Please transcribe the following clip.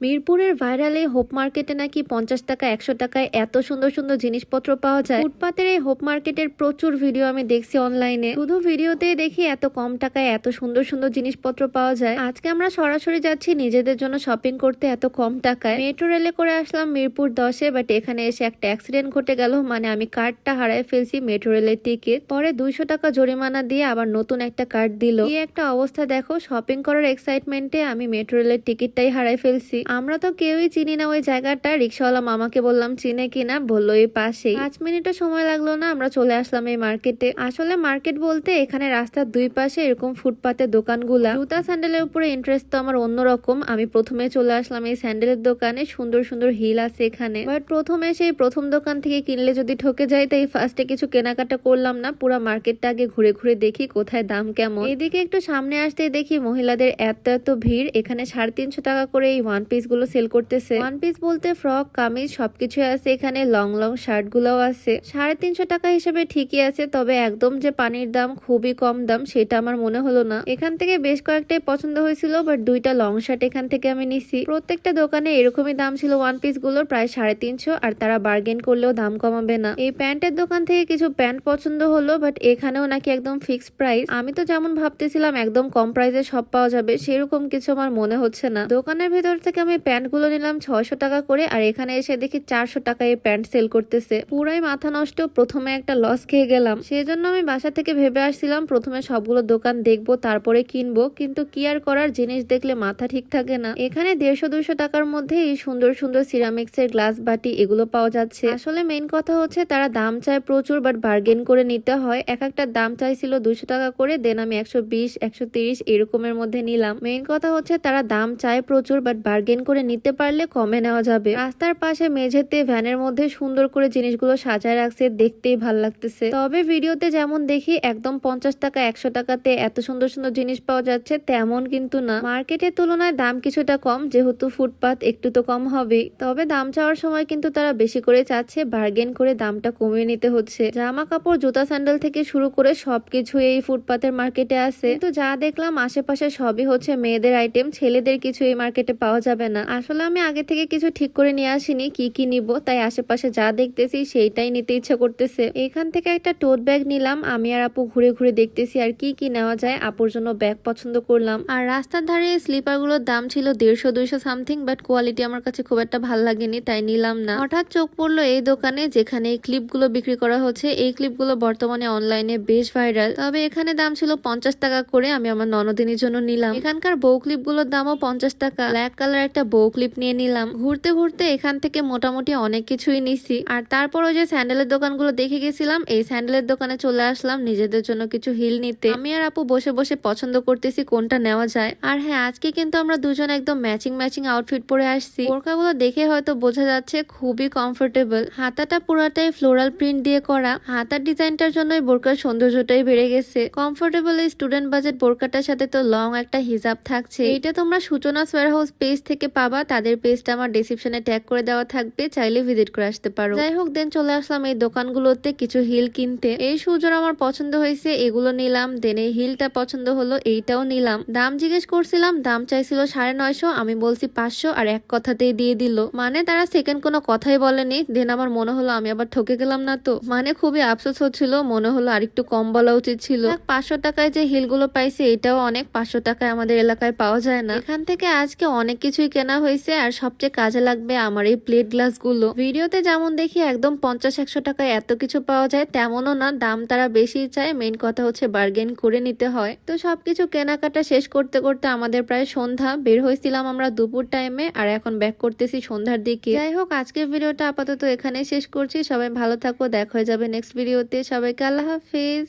মিরপুরের ভাইরালে হোপ মার্কেটে নাকি পঞ্চাশ টাকা, একশো টাকায় এত সুন্দর সুন্দর জিনিসপত্র পাওয়া যায়। ফুটপাতের এই হোপ মার্কেটের প্রচুর ভিডিও আমি দেখছি অনলাইনে। শুধু ভিডিওতেই দেখি এত কম টাকায় এত সুন্দর সুন্দর জিনিসপত্র পাওয়া যায়। আজকে আমরা সরাসরি যাচ্ছি নিজেদের জন্য শপিং করতে এত কম টাকায়। মেট্রো রেলে করে আসলাম মিরপুর দশে বাট এখানে এসে একটা অ্যাক্সিডেন্ট ঘটে গেল। মানে আমি কার্ডটা হারায় ফেলছি মেট্রো রেলের টিকিট পরে দুইশো টাকা জরিমানা দিয়ে আবার নতুন একটা কার্ড দিল। এই একটা অবস্থা দেখো শপিং করার এক্সাইটমেন্টে আমি মেট্রো রেলের টিকিটটাই হারাই ফেলছি। আমরা তো কেউই চিনি না ওই জায়গাটা রিক্সাওয়ালা মামাকে বললাম, চিনে কিনা বলল, এই পাশেই। পাঁচ মিনিটও সময় লাগল না, আমরা চলে আসলাম এই মার্কেটে। আসলে মার্কেট বলতে এখানে রাস্তার দুই পাশে এরকম ফুটপাতের দোকানগুলা। জুতা স্যান্ডেলের উপরে ইন্টারেস্ট তো আমার অন্যরকম। আমি প্রথমে চলে আসলাম এই স্যান্ডেলের দোকানে, সুন্দর সুন্দর হিল আছে এখানে। বাট প্রথমে সেই প্রথম দোকান থেকে কিনলে যদি ঠকে যাই, তাই ফার্স্টে কিছু কেনাকাটা করলাম না। পুরো মার্কেটটা আগে ঘুরে ঘুরে দেখি কোথায় দাম কেমন। এদিকে একটু সামনে আসতেই দেখি মহিলাদের এত এত ভিড়। এখানে সাড়ে তিনশো টাকা করে এই ওয়ান পিস গুলো সেল করতেছে। ওয়ান পিস বলতে ফ্রক কামিজ সবকিছু আছে। এখানে লং লং শার্ট গুলোও আছে। সাড়ে তিনশো টাকা হিসেবে ঠিকই আছে, তবে একদম যে পানির দাম খুবই কম দাম, সেটা আমার মনে হলো না। এখান থেকে বেশ কয়েকটাই পছন্দ হয়েছিল বাট দুইটা লং শার্ট এখান থেকে আমি নিছি। প্রত্যেকটা দোকানে এরকমই দাম ছিল ওয়ান পিসগুলোর, প্রায় সাড়ে তিনশো, আর তারা বার্গেন করলেও দাম কমাবে না। এই প্যান্টের দোকান থেকে কিছু প্যান্ট পছন্দ হলো বাট এখানেও নাকি একদম ফিক্স প্রাইস আমি তো যেমন ভাবতেছিলাম, একদম কম প্রাইসে সব পাওয়া যাবে, সেরকম কিছু আমার মনে হচ্ছে না। দোকানের ভেতর থেকে আমি প্যান্টগুলো নিলাম ছয়শো টাকা করে, আর এখানে এসে দেখি চারশো টাকায় প্যান্ট সেল করতেছে। পুরাই মাথা নষ্ট, প্রথমে একটা লস খেয়ে গেলাম। সেজন্য আমি বাসা থেকে ভেবে আসছিলাম, প্রথমে সবগুলো দোকান দেখব, তারপরে কিনবো। কিন্তু কি আর করার, জিনিস দেখলে মাথা ঠিক থাকে না। এখানে দেড়শো দুইশো টাকার মধ্যে এই সুন্দর সুন্দর সিরামিক্স এর গ্লাস বাটি এগুলো পাওয়া যাচ্ছে। আসলে মেইন কথা হচ্ছে, তারা দাম চায় প্রচুর বাট বার্গেন করে নিতে হয়। এক একটা দাম চাইছিল দুইশো টাকা করে দেন আমি একশো বিশ, একশো তিরিশ এরকমের মধ্যে নিলাম। মেইন কথা হচ্ছে, তারা দাম চায় প্রচুর বাট বার্গেন করে নিতে পারলে কমে নেওয়া যাবে। রাস্তার পাশে মেঝেতে, ভ্যানের মধ্যে সুন্দর করে জিনিসগুলো সাজায় রাখছে, দেখতেই ভালো লাগতেছে। তবে ভিডিওতে যেমন দেখি, একদম পঞ্চাশ টাকা, একশো টাকাতে এত সুন্দর সুন্দর জিনিস পাওয়া যাচ্ছে, তেমন কিন্তু না। মার্কেটের তুলনায় দাম কিছুটা কম, যেহেতু ফুটপাত একটু তো কম হবেই। তবে দাম চাওয়ার সময় কিন্তু তারা বেশি করে চাচ্ছে বার্গেন করে দামটা কমিয়ে নিতে হচ্ছে। জামা কাপড় জুতা স্যান্ডেল থেকে শুরু করে সবকিছু এই ফুটপাতের মার্কেটে আছে। কিন্তু যা দেখলাম, আশেপাশে সবই হচ্ছে মেয়েদের আইটেম ছেলেদের কিছু এই মার্কেটে পাওয়া যাবে না। আসলে আমি আগে থেকে কিছু ঠিক করে নিয়ে আসিনি, কি কি নিব, তাই আশেপাশে যা দেখতেছি সেইটাই নিতে ইচ্ছে করতেছে। এখান থেকে একটা টোট ব্যাগ নিলাম, আমি আর আপু ঘুরে ঘুরে দেখতেছি আর কি কি নেওয়া যায়, আপুর জন্য ব্যাগ পছন্দ করলাম। আর রাস্তার ধারে স্লিপারগুলোর দাম ছিল দেড়শো, দুইশো সামথিং বাট কোয়ালিটি আমার কাছে খুব একটা ভালো লাগেনি, তাই নিলাম না। হঠাৎ চোখ পড়ল এই দোকানে, যেখানে এই ক্লিপগুলো বিক্রি করা হচ্ছে। এই ক্লিপগুলো বর্তমানে অনলাইনে বেশ ভাইরাল তবে এখানে দাম ছিল পঞ্চাশ টাকা করে, আমি আমার ননদিনীর জন্য নিলাম। এখানকার বউ ক্লিপগুলোর দামও পঞ্চাশ টাকা। ব্ল্যাক কালার একটা বউ ক্লিপ নিয়ে নিলাম। ঘুরতে ঘুরতে এখান থেকে মোটামুটি অনেক কিছুই নিছি। আর তারপর ওই যে স্যান্ডেলের দোকানগুলো দেখে গেছিলাম, এই স্যান্ডেলের দোকানে চলে আসলাম নিজেদের জন্য কিছু হিল নিতে। আমি আর আপু বসে বসে পছন্দ করতেছি কোনটা নেওয়া যায়। আর হ্যাঁ আজকে কিন্তু আমরা দুজন একদম ম্যাচিং ম্যাচিং আউটফিট পরে আসছি। বোরকাগুলো দেখে হয়তো বোঝা যাচ্ছে খুবই কমফোর্টেবল হাতাটা পুরাটাই ফ্লোরাল প্রিন্ট দিয়ে করা। হাতার ডিজাইনটার জন্য বোরকার সৌন্দর্যটাই বেড়ে গেছে। কমফোর্টেবল এই স্টুডেন্ট বাজেট বোরকাটার সাথে তো লং একটা হিজাব থাকছে। এইটা তোমরা সূচনা সোয়ার হাউস পেজ থেকে পাবা, তাদের পেজটা আমার ডিসক্রিপশনে ট্যাগ করে দেওয়া থাকবে, চাইলে ভিজিট করে আসতে পারো। যাই হোক দেন চলে আসলাম এই দোকানগুলোতে কিছু হিল কিনতে। এই সুজোর আমার পছন্দ হয়েছে, এগুলো নিলাম দেন এই হিলটা পছন্দ হলো, এইটাও নিলাম। দাম জিজ্ঞেস করছিলাম, দাম চাইছিল সাড়ে নয়শো, আমি বলছি পাঁচশো, আর এক কথাতেই দিয়ে দিল। মানে তারা সেকেন্ড কোনো কথাই বলেনি দেন আমার মনে হলো আমি আবার ঠকে গেলাম না তো। মানে খুবই আফসোস হচ্ছিল, মনে হলো আরেকটু কম বলা উচিত ছিল। পাঁচশো টাকায় যে হিলগুলো পাইছে, এটাও অনেক, পাঁচশো টাকায় আমাদের এলাকায় পাওয়া যায় না। এখান থেকে আজকে অনেক কিছুই কেনা হয়েছে আর সবচেয়ে কাজে লাগবে আমার এই প্লেট গ্লাসগুলো ভিডিওতে যেমন দেখি একদম পঞ্চাশ একশো টাকায় এত কিছু পাওয়া যায়, তেমনও না, দাম তারা বেশি চায়। মেন কথা হচ্ছে বার্গেন করে নিতে হয়। তো সবকিছু কেনাকাটা শেষ করতে করতে আমাদের প্রায় সন্ধ্যা। বের হয়েছিলাম আমরা দুপুর টাইমে আর এখন ব্যাক করতেছি সন্ধ্যার দিকে। যাই হোক, আজকের ভিডিওটা আপাতত এখানে শেষ করছি। সবাই ভালো থাকো, দেখা হয়ে যাবে নেক্সট ভিডিওতে সবাইকে আল্লাহ হাফিজ।